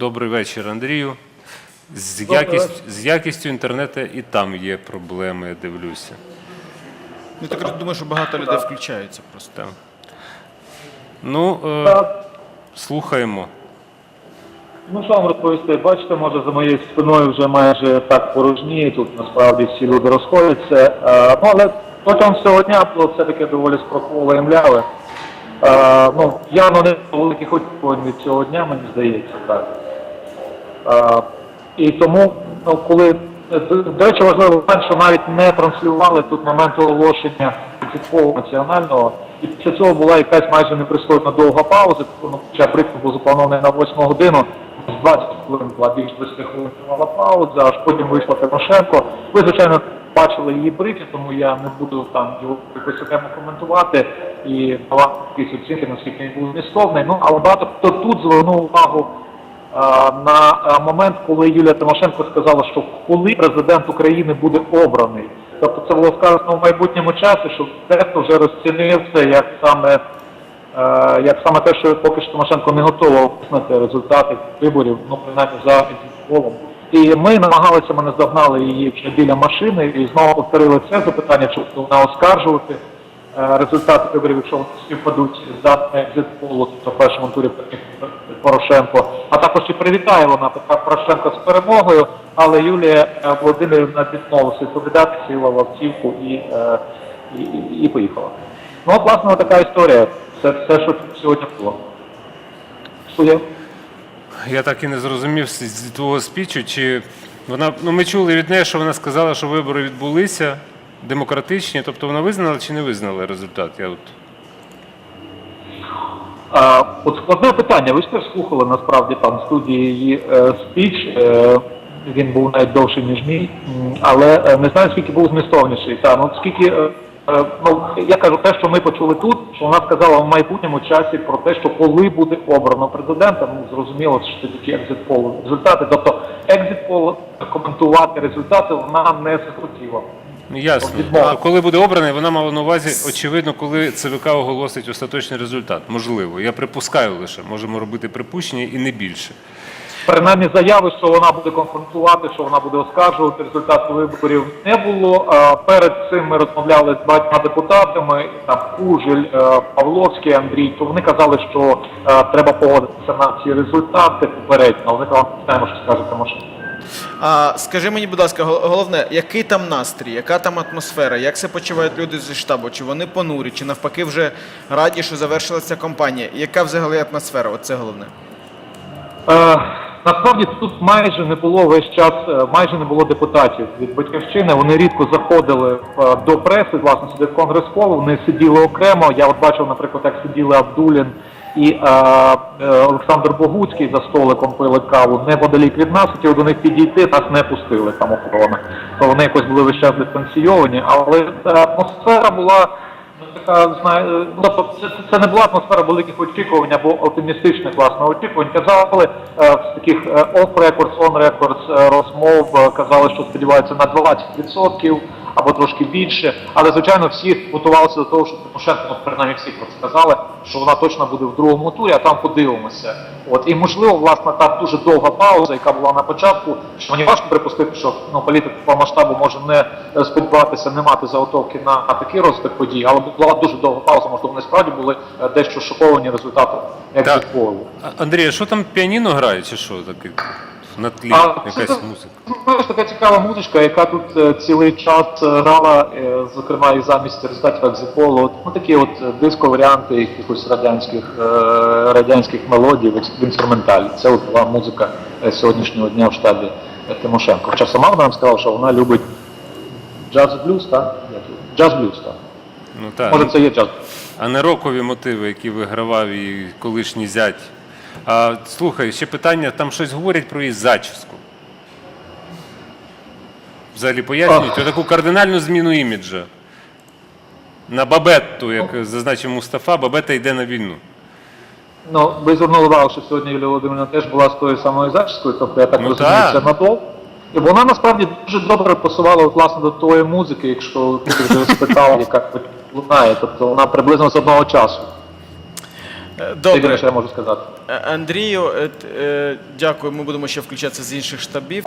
Добрий вечір, Андрію. З, якість, з якістю інтернету і там є проблеми, я дивлюся. Ну, так думаю, що багато людей включаються просто. Там. Ну, е, Так, слухаємо. ну що вам розповісти? Бачите, може за моєю спиною вже майже так порожніє. Тут насправді всі люди розходяться. Е, ну але протягом цього дня було все-таки доволі спраховувало і мляве. Е, ну, явно не великих очікувань від цього дня, мені здається, так. Е, і тому, ну, коли до- до речі, важливо, що навіть не транслювали тут момент оголошення відсоткового національного, і після цього була якась майже непристойна довга пауза, ну, хоча брифінг був запланований на 8 годину, з 20 хвилин була більш 20 хвилин тривала пауза, аж потім вийшла Тимошенко. Ви, звичайно, бачили її брифінг, тому я не буду там його якось окремо коментувати і давати якісь оцінки, наскільки він був змістовний. Ну, але багато хто тут звернув увагу на момент, коли Юлія Тимошенко сказала, що коли президент України буде обраний. Тобто це було сказано в майбутньому часі, що дехто вже розцінив це як саме, е, як саме те, що поки що Тимошенко не готова визнати результати виборів, ну принаймні за екситполом. І ми намагалися, ми наздогнали її вже біля машини і знову повторили це запитання, чи вона оскаржувати результати виборів, якщо співпадуть з датами екзитполу, тобто в першому турі Порошенко. А також і привітає вона Петра Порошенка з перемогою, але Юлія е, Володимирівна відмовилася відповідати, сіла в автівку і, е, і, і, і поїхала. Ну, от, власне, така історія. Це все, що сьогодні було. Судя. Я так і не зрозумів з твого спічу, чи вона. Ну, ми чули від неї, що вона сказала, що вибори відбулися демократичні, тобто вона визнала чи не визнала результат? Я от А, от складне питання. Ви ж теж слухали насправді там студії її е, спіч. Е, він був навіть довший, ніж мій, але е, не знаю, скільки був змістовніший. Та, ну, скільки, е, е, ну, я кажу, те, що ми почули тут, що вона сказала в майбутньому часі про те, що коли буде обрано президента, ну зрозуміло, що це тільки екзит-пол результати. Тобто екзит-пол коментувати результати вона не захотіла. Ясно. А коли буде обраний, вона мала на увазі, очевидно, коли ЦВК оголосить остаточний результат. Можливо. Я припускаю лише, можемо робити припущення і не більше. Принаймні заяви, що вона буде конфронтувати, що вона буде оскаржувати результати виборів, не було. Перед цим ми розмовляли з багатьма депутатами, там Кужель, е, Павловський, Андрій. То вони казали, що е, треба погодитися на ці результати попередньо. Вони там знаємо, що скаже Тимошенко. А скажи мені, будь ласка, головне, який там настрій, яка там атмосфера, як себе почувають люди зі штабу? Чи вони понурі, чи навпаки вже раді, що завершилася кампанія? Яка взагалі атмосфера? Оце головне. Е, насправді тут майже не було весь час, е, майже не було депутатів від батьківщини. Вони рідко заходили е, до преси, власне, сюди в конгрес-колу, вони сиділи окремо. Я от бачив, наприклад, як сиділи Абдулін і е, е, Олександр Богуцький за столиком пили каву неподалік від нас, хотіли до них підійти, нас не пустили там охорона. То вони якось були весь час дистанційовані, але атмосфера була. Ну, така знає, е, ну, тобто це, це не була атмосфера великих очікувань або оптимістичних власне очікувань. Казали з таких е, off records, on records е, розмов, казали, що сподіваються на 20% або трошки більше. Але звичайно всі готувалися до того, що Тимошенко, ну, принаймні всі про це казали, що вона точно буде в другому турі, а там подивимося. От і можливо, власне, та дуже довга пауза, яка була на початку, що мені важко припустити, що ну політик по масштабу може не е, сподіватися, не мати заготовки на, на такий розвиток подій, але була дуже довга пауза. Можливо, вони справді були е, дещо шоковані результатом екзит-полу. А- Андрій, а що там піаніно грає, чи що таке? На тлі А, якась це- музика. Ну, така цікава музичка, яка тут е, цілий час е, грала, е, зокрема і замість результатів екзиполу. Ну такі от диско-варіанти якихось радянських радянських мелодій в інструменталі. Це от була музика сьогоднішнього дня в штабі Тимошенко. Хоча сама вона нам сказала, що вона любить джаз-блюз, так? Джаз-блюз, так. Ну, так. Може, це є джаз. А не рокові мотиви, які вигравав і колишній зять. А, слухай, ще питання, там щось говорять про її зачіску. Взагалі пояснюють таку кардинальну зміну іміджа. На бабетту, як зазначив Мустафа, бабета йде на війну. Ну, ви звернули увагу, що сьогодні Юлія Володимирівна теж була з тою самою зачіскою, тобто я так Ну, розумію, це надовго. І вона насправді дуже добре пасувала власне до тої музики, якщо ти вже спитав, яка лунає, тобто вона приблизно з одного часу. Е, Добре. Е, Андрію, е, дякую. Ми будемо ще включатися з інших штабів.